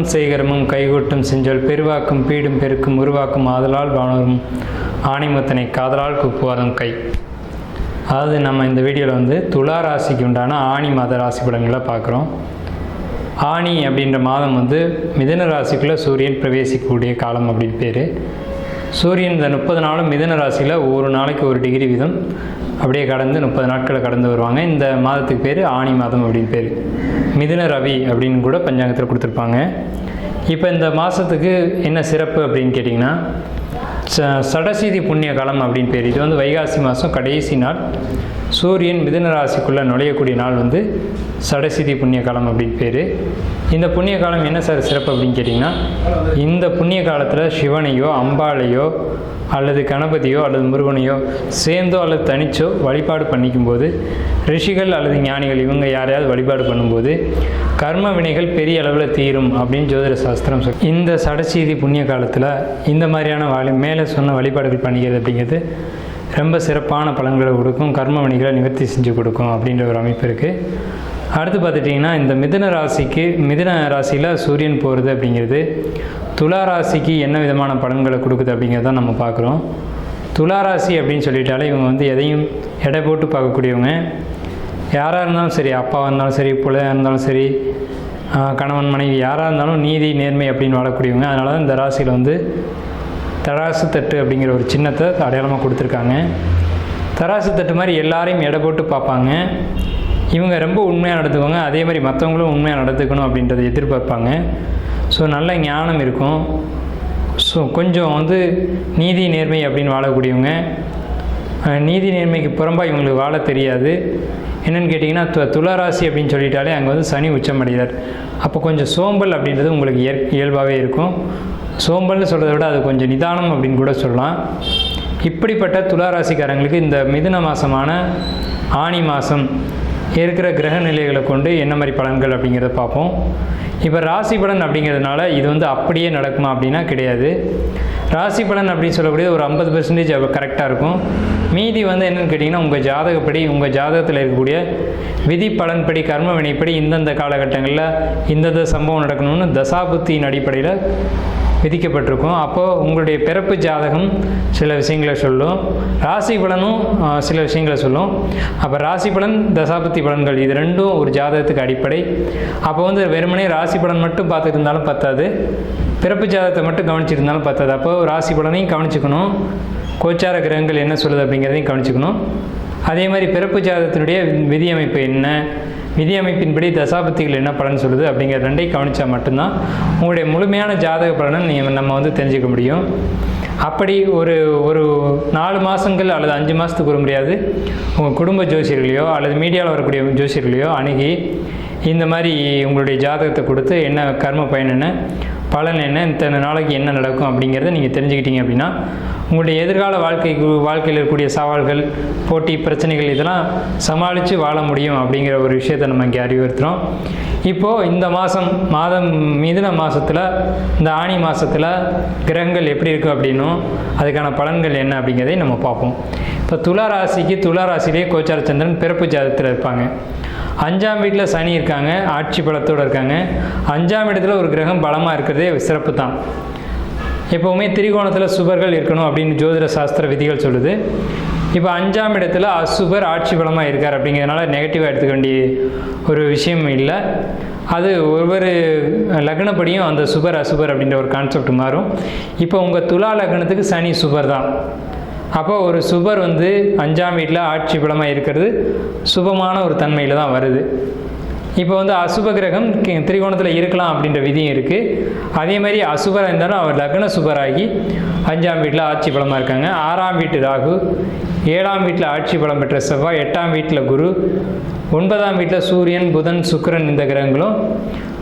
அருளும் செய்கரமும் கைகூட்டும் செஞ்சொல் பெருவாக்கும் பீடும் பெருக்கும் உருவாக்கும் ஆதலால் வானரும் ஆணிமுத்தனை காதலால் குப்புவாதம் கை. அதாவது நம்ம இந்த வீடியோவில் வந்து துலா ராசிக்கு உண்டான ஆணி மாத ராசி பலன்களை பார்க்குறோம். ஆணி அப்படின்ற மாதம் வந்து மிதன ராசிக்குள்ளே சூரியன் பிரவேசிக்கக்கூடிய காலம் அப்படின்னு பேர். சூரியன் இந்த முப்பது நாளும் மிதன ராசியில் ஒரு நாளைக்கு ஒரு டிகிரி வீதம். அப்படியே கடந்து முப்பது நாட்களை கடந்து வருவாங்க. இந்த மாதத்துக்கு பேர் ஆணி மாதம் அப்படின்னு பேர். மிதுன ரவி அப்படின்னு கூட பஞ்சாங்கத்தில் கொடுத்துருப்பாங்க. இப்போ இந்த மாதத்துக்கு என்ன சிறப்பு அப்படின்னு கேட்டிங்கன்னா ச சடசீதி புண்ணிய காலம் அப்படின்னு பேர். இது வந்து வைகாசி மாதம் கடைசி நாள். சூரியன் மிதுன ராசிக்குள்ளே நுழையக்கூடிய நாள் வந்து சடசீதி புண்ணிய காலம் அப்படின்னு பேர். இந்த புண்ணிய காலம் என்ன சார் சிறப்பு அப்படின்னு கேட்டிங்கன்னா இந்த புண்ணிய காலத்தில் சிவனையோ அம்பாளையோ அல்லது கணபதியோ அல்லது முருகனையோ சேர்ந்தோ அல்லது தனிச்சோ வழிபாடு பண்ணிக்கும்போது ரிஷிகள் அல்லது ஞானிகள் இவங்க யாரையாவது வழிபாடு பண்ணும்போது கர்ம வினைகள் பெரிய அளவில் தீரும் அப்படின்னு ஜோதிட சாஸ்திரம் சொல் இந்த சடசீதி புண்ணிய காலத்தில் இந்த மாதிரியான வழி மேலே சொன்ன வழிபாடுகள் பண்ணிக்கிறது அப்படிங்கிறது ரொம்ப சிறப்பான பலன்களை கொடுக்கும் கர்ம வினைகளை நிவர்த்தி செஞ்சு கொடுக்கும் அப்படின்ற ஒரு அமைப்பு இருக்குது அடுத்து பார்த்துட்டிங்கன்னா இந்த மிதுன ராசிக்கு மிதுன ராசியில் சூரியன் போகிறது அப்படிங்கிறது. துலா ராசிக்கு என்ன விதமான பலன்களை கொடுக்குது அப்படிங்கிறத நம்ம பார்க்குறோம். துலா ராசி அப்படின்னு சொல்லிட்டாலே இவங்க வந்து எதையும் எடை போட்டு பார்க்கக்கூடியவங்க. யாராக இருந்தாலும் சரி அப்பாவாக இருந்தாலும் சரி பிள்ளையாக இருந்தாலும் சரி கணவன் மனைவி யாராக இருந்தாலும் நீதி நேர்மை அப்படின்னு வாழக்கூடியவங்க. அதனால தான் இந்த ராசியில் வந்து தராசு தட்டு அப்படிங்கிற ஒரு சின்னத்தை அடையாளமாக கொடுத்துருக்காங்க. தராசு தட்டு மாதிரி எல்லாரையும் எடை போட்டு பார்ப்பாங்க. இவங்க ரொம்ப உண்மையாக நடத்துவாங்க அதே மாதிரி மற்றவங்களும் உண்மையாக நடத்துக்கணும் அப்படின்றத எதிர்பார்ப்பாங்க. ஸோ நல்ல ஞானம் இருக்கும். ஸோ கொஞ்சம் வந்து நீதி நேர்மை அப்படின்னு வாழக்கூடியவங்க. நீதி நேர்மைக்கு புறம்பாக இவங்களுக்கு வாழ தெரியாது. என்னென்னு கேட்டிங்கன்னா து துளாராசி அப்படின்னு சொல்லிட்டாலே அங்கே வந்து சனி உச்சமடைகிறார். அப்போ கொஞ்சம் சோம்பல் அப்படின்றது உங்களுக்கு இயற் இயல்பாகவே இருக்கும். சோம்பல்னு சொல்கிறத விட அது கொஞ்சம் நிதானம் அப்படின்னு கூட சொல்லலாம். இப்படிப்பட்ட துளாராசிக்காரங்களுக்கு இந்த மிதுன மாதமான ஆணி மாதம் இருக்கிற கிரக நிலைகளை கொண்டு என்ன மாதிரி பலன்கள் அப்படிங்கிறத பார்ப்போம். இப்போ ராசி பலன் அப்படிங்கிறதுனால இது வந்து அப்படியே நடக்குமா அப்படின்னா கிடையாது. ராசி பலன் அப்படின்னு சொல்லக்கூடியது ஒரு ஐம்பது பெர்சன்டேஜ் கரெக்டாக இருக்கும். மீதி வந்து என்னென்னு கேட்டிங்கன்னா உங்கள் ஜாதகப்படி உங்கள் ஜாதகத்தில் இருக்கக்கூடிய விதி பலன்படி கர்ம வினைப்படி இந்தந்த காலகட்டங்களில் இந்தந்த சம்பவம் நடக்கணும்னு தசாபுத்தியின் அடிப்படையில் விதிக்கப்பட்டிருக்கும். அப்போது உங்களுடைய பிறப்பு ஜாதகம் சில விஷயங்களை சொல்லும். ராசி பலனும் சில விஷயங்களை சொல்லும். அப்போ ராசி பலன் தசாபத்தி பலன்கள் இது ரெண்டும் ஒரு ஜாதகத்துக்கு அடிப்படை. அப்போ வந்து வெறுமனே ராசி பலன் மட்டும் பார்த்துட்டு இருந்தாலும் பத்தாது. பிறப்பு ஜாதகத்தை மட்டும் கவனிச்சிருந்தாலும் பத்தாது. அப்போ ராசி பலனையும் கவனிச்சுக்கணும். கோச்சார கிரகங்கள் என்ன சொல்லுது அப்படிங்கிறதையும் கவனிச்சுக்கணும். அதே மாதிரி பிறப்பு ஜாதகத்தினுடைய விதி அமைப்பு என்ன? விதி அமைப்பின்படி தசாபத்திகள் என்ன பலன் சொல்லுது அப்படிங்கிற ரெண்டையும் கவனித்தா மட்டும்தான் உங்களுடைய முழுமையான ஜாதக பலனை நீங்கள் நம்ம வந்து தெரிஞ்சுக்க முடியும். அப்படி ஒரு ஒரு நாலு மாதங்கள் அல்லது அஞ்சு மாதத்துக்கு ஒரு முடியாது. உங்கள் குடும்ப ஜோசியர்களையோ அல்லது மீடியாவில் வரக்கூடிய ஜோசியர்களையோ அணுகி இந்த மாதிரி உங்களுடைய ஜாதகத்தை கொடுத்து என்ன கர்ம பயன் என்ன? பலன் என்ன இத்தனை நாளைக்கு என்ன நடக்கும் அப்படிங்கிறத நீங்கள் தெரிஞ்சுக்கிட்டீங்க அப்படின்னா உங்களுடைய எதிர்கால வாழ்க்கைக்கு வாழ்க்கையில் இருக்கக்கூடிய சவால்கள் போட்டி பிரச்சனைகள் இதெல்லாம் சமாளித்து வாழ முடியும் அப்படிங்கிற ஒரு விஷயத்தை நம்ம இங்கே அறிவுறுத்துகிறோம் இப்போது இந்த மாதம் மாதம் மிதுன மாதத்தில் இந்த ஆணி மாதத்தில் கிரகங்கள் எப்படி இருக்குது அப்படின்னும் அதுக்கான பலன்கள் என்ன அப்படிங்கிறதை நம்ம பார்ப்போம். இப்போ துலா ராசிக்கு ராசியிலே கோச்சார சந்திரன் பிறப்பு ஜாதகத்தில் இருப்பாங்க. அஞ்சாம் வீட்டில் சனி இருக்காங்க ஆட்சி பலத்தோடு இருக்காங்க. அஞ்சாம் இடத்துல ஒரு கிரகம் பலமாக இருக்கிறதே சிறப்பு தான். எப்போவுமே திரிகோணத்தில் சுபர்கள் இருக்கணும் அப்படின்னு ஜோதிட சாஸ்திர விதிகள் சொல்லுது. இப்போ அஞ்சாம் இடத்துல அசுபர் ஆட்சி பலமாக இருக்கார் அப்படிங்கிறதுனால நெகட்டிவாக எடுத்துக்க வேண்டிய ஒரு விஷயம் இல்லை. அது ஒவ்வொரு லக்னப்படியும் அந்த சுபர் அசுபர் அப்படின்ற ஒரு கான்செப்ட் மாறும். இப்போ உங்கள் துலா லக்னத்துக்கு சனி சுபர் தான். அப்போ ஒரு சுபர் வந்து அஞ்சாம் வீட்டில் ஆட்சி பலமாக இருக்கிறது சுபமான ஒரு தன்மையில் தான் வருது. இப்போ வந்து அசுப கிரகம் கி- திரிகோணத்தில் இருக்கலாம் அப்படின்ற விதியும் இருக்குது அதே மாதிரி அசுபராக இருந்தாலும் அவர் லக்ன சுபராகி அஞ்சாம் வீட்டில் ஆட்சி பலமாக இருக்காங்க. ஆறாம் வீட்டு ராகு ஏழாம் வீட்டில் ஆட்சி பலம் பெற்ற செவ்வாய் எட்டாம் வீட்டில் குரு ஒன்பதாம் வீட்டில் சூரியன் புதன் சுக்கரன் இந்த கிரகங்களும்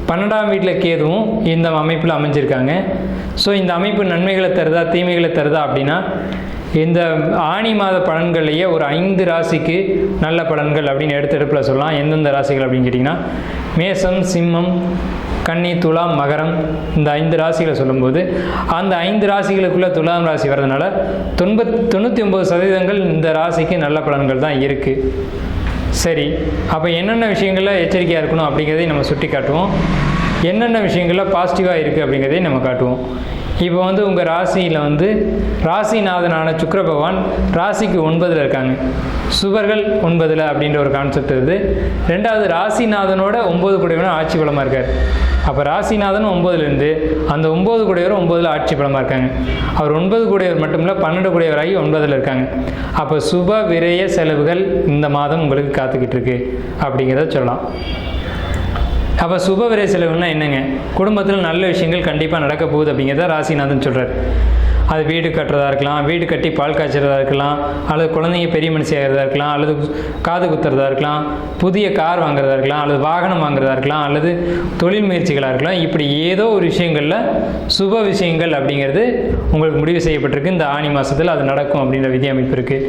பன்னெண்டாம் வீட்டில் கேதுவும் இந்த அமைப்பில் அமைஞ்சிருக்காங்க. ஸோ இந்த அமைப்பு நன்மைகளை தருதா தீமைகளை தருதா அப்படின்னா இந்த ஆணி மாத பலன்கள்லேயே ஒரு ஐந்து ராசிக்கு நல்ல பலன்கள் அப்படின்னு எடுத்தெடுப்பில் சொல்லலாம். எந்தெந்த ராசிகள் அப்படின்னு கேட்டிங்கன்னா மேசம் சிம்மம் கன்னி துலாம் மகரம் இந்த ஐந்து ராசிகளை சொல்லும்போது அந்த ஐந்து ராசிகளுக்குள்ளே துலாம் ராசி வர்றதுனால தொண்பத் தொண்ணூற்றி ஒம்பது சதவீதங்கள் இந்த ராசிக்கு நல்ல பலன்கள் தான் இருக்குது சரி அப்போ என்னென்ன விஷயங்களில் எச்சரிக்கையாக இருக்கணும் அப்படிங்கிறதையும் நம்ம சுட்டி காட்டுவோம் என்னென்ன விஷயங்களில் பாசிட்டிவாக இருக்குது அப்படிங்கிறதையும் நம்ம காட்டுவோம். இப்போ வந்து உங்கள் ராசியில் வந்து ராசிநாதனான சுக்கர பகவான் ராசிக்கு ஒன்பதில் இருக்காங்க. சுவர்கள் ஒன்பதில் அப்படின்ற ஒரு கான்செப்ட் இருக்குது ரெண்டாவது ராசிநாதனோட ஒம்பது குடையவனும் ஆட்சி பலமாக இருக்கார். அப்போ ராசிநாதன் ஒம்பதுலேருந்து அந்த ஒம்பது குடையவரும் ஒம்பதில் ஆட்சி பலமாக இருக்காங்க. அவர் ஒன்பது குடையவர் மட்டும் இல்லை பன்னெண்டு குடையவராகி ஒன்பதில் இருக்காங்க. அப்போ சுப விரய செலவுகள் இந்த மாதம் உங்களுக்கு காத்துக்கிட்டு இருக்கு. அப்படிங்கிறத சொல்லலாம். அப்போ சுப விரை செலவுன்னா என்னங்க? குடும்பத்தில் நல்ல விஷயங்கள் கண்டிப்பாக நடக்க போகுது அப்படிங்கிறத ராசிநாதன் சொல்கிறார் அது வீடு கட்டுறதா இருக்கலாம் வீடு கட்டி பால் காய்ச்சறதா இருக்கலாம் அல்லது குழந்தைங்க பெரிய மனுஷி ஆகிறதா இருக்கலாம் அல்லது காது குத்துறதா இருக்கலாம் புதிய கார் வாங்குறதா இருக்கலாம் அல்லது வாகனம் வாங்குறதா இருக்கலாம் அல்லது தொழில் முயற்சிகளாக இருக்கலாம் இப்படி ஏதோ ஒரு விஷயங்களில் சுப விஷயங்கள் அப்படிங்கிறது உங்களுக்கு முடிவு செய்யப்பட்டிருக்கு. இந்த ஆணி மாதத்தில் அது நடக்கும் அப்படின்ற விதி அமைப்பு இருக்குது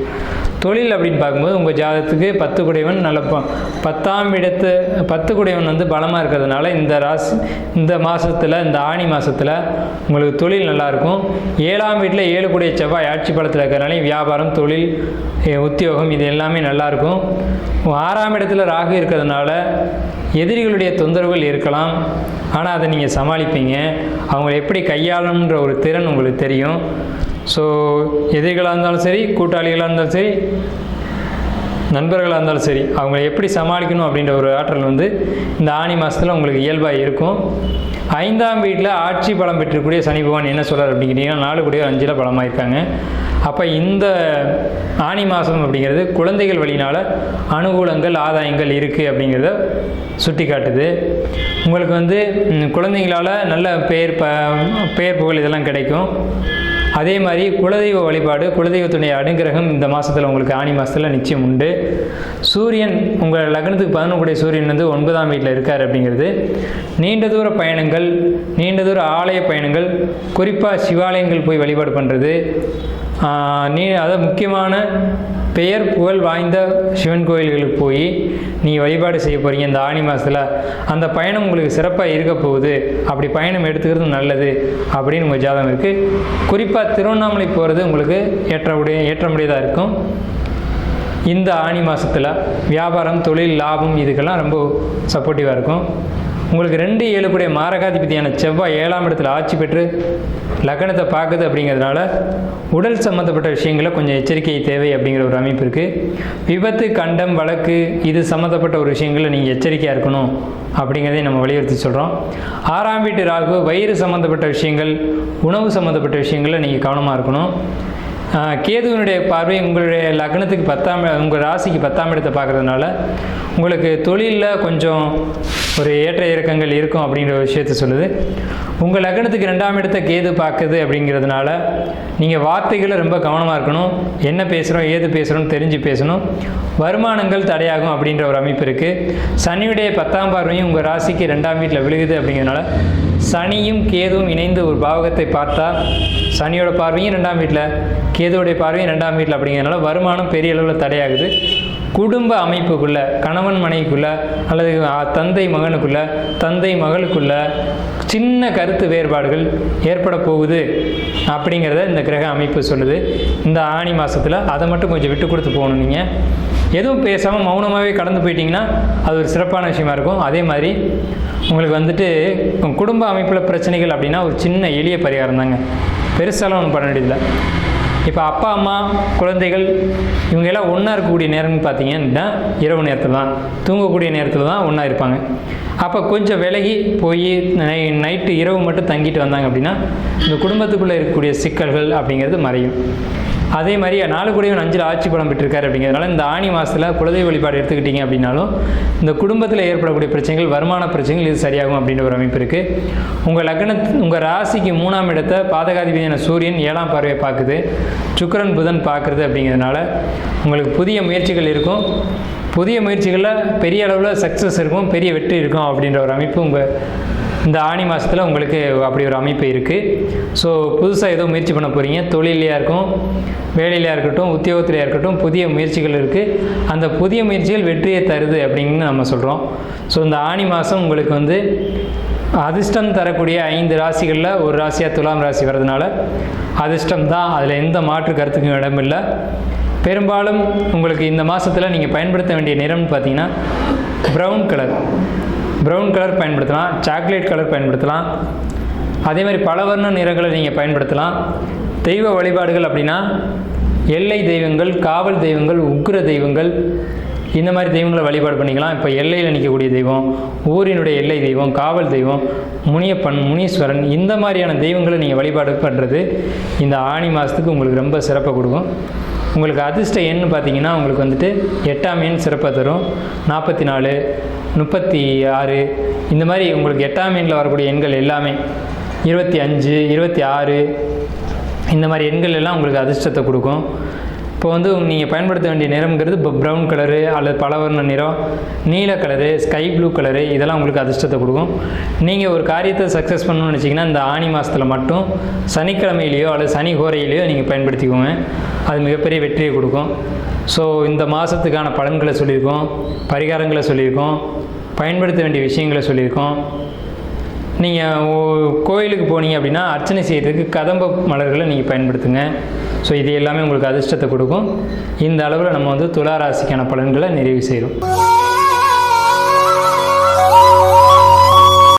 தொழில் அப்படின்னு பார்க்கும்போது உங்கள் ஜாதகத்துக்கு பத்து குடையவன் நல்ல ப பத்தாம் இடத்து பத்து குடையவன் வந்து பலமாக இருக்கிறதுனால இந்த ராசி இந்த மாதத்தில் இந்த ஆணி மாதத்தில் உங்களுக்கு தொழில் நல்லாயிருக்கும் ஏழாம் வீட்டில் ஏழு கூடிய செவ்வாய் ஆட்சி பலத்தில் இருக்கிறனால வியாபாரம் தொழில் உத்தியோகம் இது எல்லாமே நல்லாயிருக்கும். ஆறாம் இடத்துல ராகு இருக்கிறதுனால எதிரிகளுடைய தொந்தரவுகள் இருக்கலாம். ஆனால் அதை நீங்கள் சமாளிப்பீங்க. அவங்களை எப்படி கையாளணுன்ற ஒரு திறன் உங்களுக்கு தெரியும். ஸோ எதிரிகளாக இருந்தாலும் சரி கூட்டாளிகளாக இருந்தாலும் சரி நண்பர்களாக இருந்தாலும் சரி அவங்களை எப்படி சமாளிக்கணும் அப்படின்ற ஒரு ஆற்றல் வந்து இந்த ஆணி மாதத்தில் உங்களுக்கு இயல்பாக இருக்கும். ஐந்தாம் வீட்டில் ஆட்சி பலம் பெற்றக்கூடிய சனி பகவான் என்ன சொல்கிறார் அப்படிங்கிறீங்கன்னா நாலு கூடிய அஞ்சில் பலமாக இருக்காங்க அப்போ இந்த ஆணி மாதம் அப்படிங்கிறது குழந்தைகள் வழினால் அனுகூலங்கள் ஆதாயங்கள் இருக்குது அப்படிங்கிறத சுட்டி காட்டுது உங்களுக்கு வந்து குழந்தைங்களால் நல்ல பெயர் ப பெயர் புகழ் இதெல்லாம் கிடைக்கும். அதே மாதிரி குலதெய்வ வழிபாடு குலதெய்வத்துடைய அனுகிரகம் இந்த மாதத்தில் உங்களுக்கு ஆணி மாதத்தில் நிச்சயம் உண்டு. சூரியன் உங்கள் லக்னத்துக்கு பதினொன்றுடைய சூரியன் வந்து ஒன்பதாம் வீட்டில் இருக்கார் அப்படிங்கிறது. நீண்ட தூர பயணங்கள் நீண்ட தூர ஆலய பயணங்கள் குறிப்பாக சிவாலயங்கள் போய் வழிபாடு பண்ணுறது நீ அதை முக்கியமான பெயர் புகழ் வாய்ந்த சிவன் கோயில்களுக்கு போய் நீங்கள் வழிபாடு செய்ய போகிறீங்க இந்த ஆணி மாதத்தில் அந்த பயணம் உங்களுக்கு சிறப்பாக இருக்க போகுது. அப்படி பயணம் எடுத்துக்கிறது நல்லது அப்படின்னு உங்கள் ஜாதகம் இருக்குது குறிப்பாக திருவண்ணாமலை போகிறது உங்களுக்கு ஏற்றமுடைய ஏற்றமுடையதாக இருக்கும். இந்த ஆணி மாதத்தில் வியாபாரம் தொழில் லாபம் இதுக்கெல்லாம் ரொம்ப சப்போர்ட்டிவாக இருக்கும். உங்களுக்கு ரெண்டு ஏழுக்குடைய மாரகாதிபதியான செவ்வாய் ஏழாம் இடத்துல ஆட்சி பெற்று லக்னத்தை பார்க்குது அப்படிங்கிறதுனால உடல் சம்மந்தப்பட்ட விஷயங்களை கொஞ்சம் எச்சரிக்கை தேவை அப்படிங்கிற ஒரு அமைப்பு இருக்குது விபத்து கண்டம் வழக்கு இது சம்மந்தப்பட்ட ஒரு விஷயங்களில் நீங்கள் எச்சரிக்கையாக இருக்கணும் அப்படிங்கிறதையும் நம்ம வலியுறுத்தி சொல்கிறோம் ஆறாம் வீட்டு ராகு வயிறு சம்மந்தப்பட்ட விஷயங்கள் உணவு சம்மந்தப்பட்ட விஷயங்களில் நீங்கள் கவனமாக இருக்கணும். கேதுவினுடைய பார்வை உங்களுடைய லக்னத்துக்கு பத்தாம் உங்கள் ராசிக்கு பத்தாம் இடத்தை பார்க்கறதுனால உங்களுக்கு தொழிலில் கொஞ்சம் ஒரு ஏற்ற இறக்கங்கள் இருக்கும் அப்படிங்கிற ஒரு விஷயத்த சொல்லுது. உங்கள் லக்னத்துக்கு ரெண்டாம் இடத்தை கேது பார்க்குது அப்படிங்கிறதுனால நீங்கள் வார்த்தைகளை ரொம்ப கவனமாக இருக்கணும். என்ன பேசுகிறோம் ஏது பேசுகிறோம்னு தெரிஞ்சு பேசணும். வருமானங்கள் தடையாகும் அப்படின்ற ஒரு அமைப்பு இருக்குது சனியுடைய பத்தாம் பார்வையும் உங்கள் ராசிக்கு ரெண்டாம் வீட்டில் விழுகுது அப்படிங்கிறதுனால சனியும் கேதுவும் இணைந்து ஒரு பாவகத்தை பார்த்தா சனியோட பார்வையும் ரெண்டாம் வீட்டில் கேதுவோடைய பார்வையும் ரெண்டாம் வீட்டில் அப்படிங்கிறதுனால வருமானம் பெரிய அளவில் தடையாகுது. குடும்ப அமைப்புக்குள்ள கணவன் மனைவிக்குள்ள அல்லது தந்தை மகனுக்குள்ள தந்தை மகளுக்குள்ள சின்ன கருத்து வேறுபாடுகள் ஏற்பட போகுது அப்படிங்கிறத இந்த கிரக அமைப்பு சொல்லுது. இந்த ஆணி மாதத்தில் அதை மட்டும் கொஞ்சம் விட்டு கொடுத்து போகணும் நீங்கள் எதுவும் பேசாமல் மௌனமாகவே கடந்து போயிட்டீங்கன்னா அது ஒரு சிறப்பான விஷயமா இருக்கும். அதே மாதிரி உங்களுக்கு வந்துட்டு குடும்ப அமைப்பில் பிரச்சனைகள் அப்படின்னா ஒரு சின்ன எளிய பரிகாரம் தாங்க. பெருசாலாம் ஒன்றும் பண்ண வேண்டியதில்லை. இப்போ அப்பா அம்மா குழந்தைகள் இவங்க எல்லாம் ஒன்றா இருக்கக்கூடிய நேரம்னு பார்த்தீங்கன்னா இரவு நேரத்தில் தான் தூங்கக்கூடிய நேரத்தில் தான் ஒன்றா இருப்பாங்க. அப்போ கொஞ்சம் விலகி போய் நை நைட்டு இரவு மட்டும் தங்கிட்டு வந்தாங்க அப்படின்னா இந்த குடும்பத்துக்குள்ளே இருக்கக்கூடிய சிக்கல்கள் அப்படிங்கிறது மறையும். அதே மாதிரி நாலு கூடையும் அஞ்சில் ஆட்சி பலம் பெற்றிருக்காரு அப்படிங்கிறதுனால இந்த ஆணி மாதத்தில் குலதெய்வ வழிபாடு எடுத்துக்கிட்டீங்க அப்படின்னாலும் இந்த குடும்பத்தில் ஏற்படக்கூடிய பிரச்சனைகள் வருமான பிரச்சனைகள் இது சரியாகும் அப்படின்ற ஒரு அமைப்பு இருக்குது உங்கள் லக்ன உங்கள் ராசிக்கு மூணாம் இடத்தை பாதகாதிபதியான சூரியன் ஏழாம் பார்வையை பார்க்குது. சுக்கரன் புதன் பார்க்குறது அப்படிங்கிறதுனால உங்களுக்கு புதிய முயற்சிகள் இருக்கும். புதிய முயற்சிகளில் பெரிய அளவில் சக்ஸஸ் இருக்கும் பெரிய வெற்றி இருக்கும் அப்படின்ற ஒரு அமைப்பு உங்கள் இந்த ஆணி மாதத்தில் உங்களுக்கு அப்படி ஒரு அமைப்பு இருக்குது ஸோ புதுசாக ஏதோ முயற்சி பண்ண போகிறீங்க தொழிலையாக இருக்கும் வேலையிலையாக இருக்கட்டும் உத்தியோகத்திலையாக இருக்கட்டும் புதிய முயற்சிகள் இருக்குது அந்த புதிய முயற்சிகள் வெற்றியை தருது அப்படின்னு நம்ம சொல்கிறோம் ஸோ இந்த ஆணி மாதம் உங்களுக்கு வந்து அதிர்ஷ்டம் தரக்கூடிய ஐந்து ராசிகளில் ஒரு ராசியாக துலாம் ராசி வர்றதுனால அதிர்ஷ்டம் தான். அதில் எந்த மாற்று கருத்துக்கும் இடமில்லை. பெரும்பாலும் உங்களுக்கு இந்த மாதத்தில் நீங்கள் பயன்படுத்த வேண்டிய நிறம்னு பார்த்தீங்கன்னா ப்ரௌன் கலர் ப்ரௌன் கலர் பயன்படுத்தலாம் சாக்லேட் கலர் பயன்படுத்தலாம். அதே மாதிரி பல வர்ண நிறங்களை நீங்கள் பயன்படுத்தலாம். தெய்வ வழிபாடுகள் அப்படின்னா எல்லை தெய்வங்கள் காவல் தெய்வங்கள் உக்கிர தெய்வங்கள் இந்த மாதிரி தெய்வங்களை வழிபாடு பண்ணிக்கலாம். இப்போ எல்லையில் நிற்கக்கூடிய தெய்வம் ஊரினுடைய எல்லை தெய்வம் காவல் தெய்வம் முனியப்பன் முனீஸ்வரன் இந்த மாதிரியான தெய்வங்களை நீங்கள் வழிபாடு பண்ணுறது இந்த ஆணி மாதத்துக்கு உங்களுக்கு ரொம்ப சிறப்பை கொடுக்கும். உங்களுக்கு அதிர்ஷ்ட எண் பார்த்தீங்கன்னா உங்களுக்கு வந்துட்டு எட்டாம் எண் சிறப்பாக தரும். நாற்பத்தி நாலு முப்பத்தி ஆறு இந்த மாதிரி உங்களுக்கு எட்டாம் எண்ணில் வரக்கூடிய எண்கள் எல்லாமே இருபத்தி அஞ்சு இருபத்தி ஆறு இந்த மாதிரி எண்கள் எல்லாம் உங்களுக்கு அதிர்ஷ்டத்தை கொடுக்கும். இப்போ வந்து நீங்கள் பயன்படுத்த வேண்டிய நிறம்ங்கிறது இப்போ ப்ரௌன் கலரு அல்லது பலவர்ண நிறம் நீல கலரு ஸ்கை ப்ளூ கலரு இதெல்லாம் உங்களுக்கு அதிர்ஷ்டத்தை கொடுக்கும். நீங்கள் ஒரு காரியத்தை சக்ஸஸ் பண்ணணும்னு நினச்சிங்கன்னா இந்த ஆணி மாதத்தில் மட்டும் சனிக்கிழமையிலையோ அல்லது சனி கோரையிலையோ நீங்கள் பயன்படுத்திக்கோங்க. அது மிகப்பெரிய வெற்றியை கொடுக்கும். ஸோ இந்த மாதத்துக்கான பலன்களை சொல்லியிருக்கோம் பரிகாரங்களை சொல்லியிருக்கோம் பயன்படுத்த வேண்டிய விஷயங்களை சொல்லியிருக்கோம். நீங்கள் கோயிலுக்கு போனீங்க அப்படின்னா அர்ச்சனை செய்கிறதுக்கு கதம்ப மலர்களை நீங்கள் பயன்படுத்துங்க. ஸோ இது எல்லாமே உங்களுக்கு அதிர்ஷ்டத்தை கொடுக்கும். இந்த அளவில் நம்ம வந்து துலா ராசிக்கான பலன்களை நிறைவு செய்கிறோம்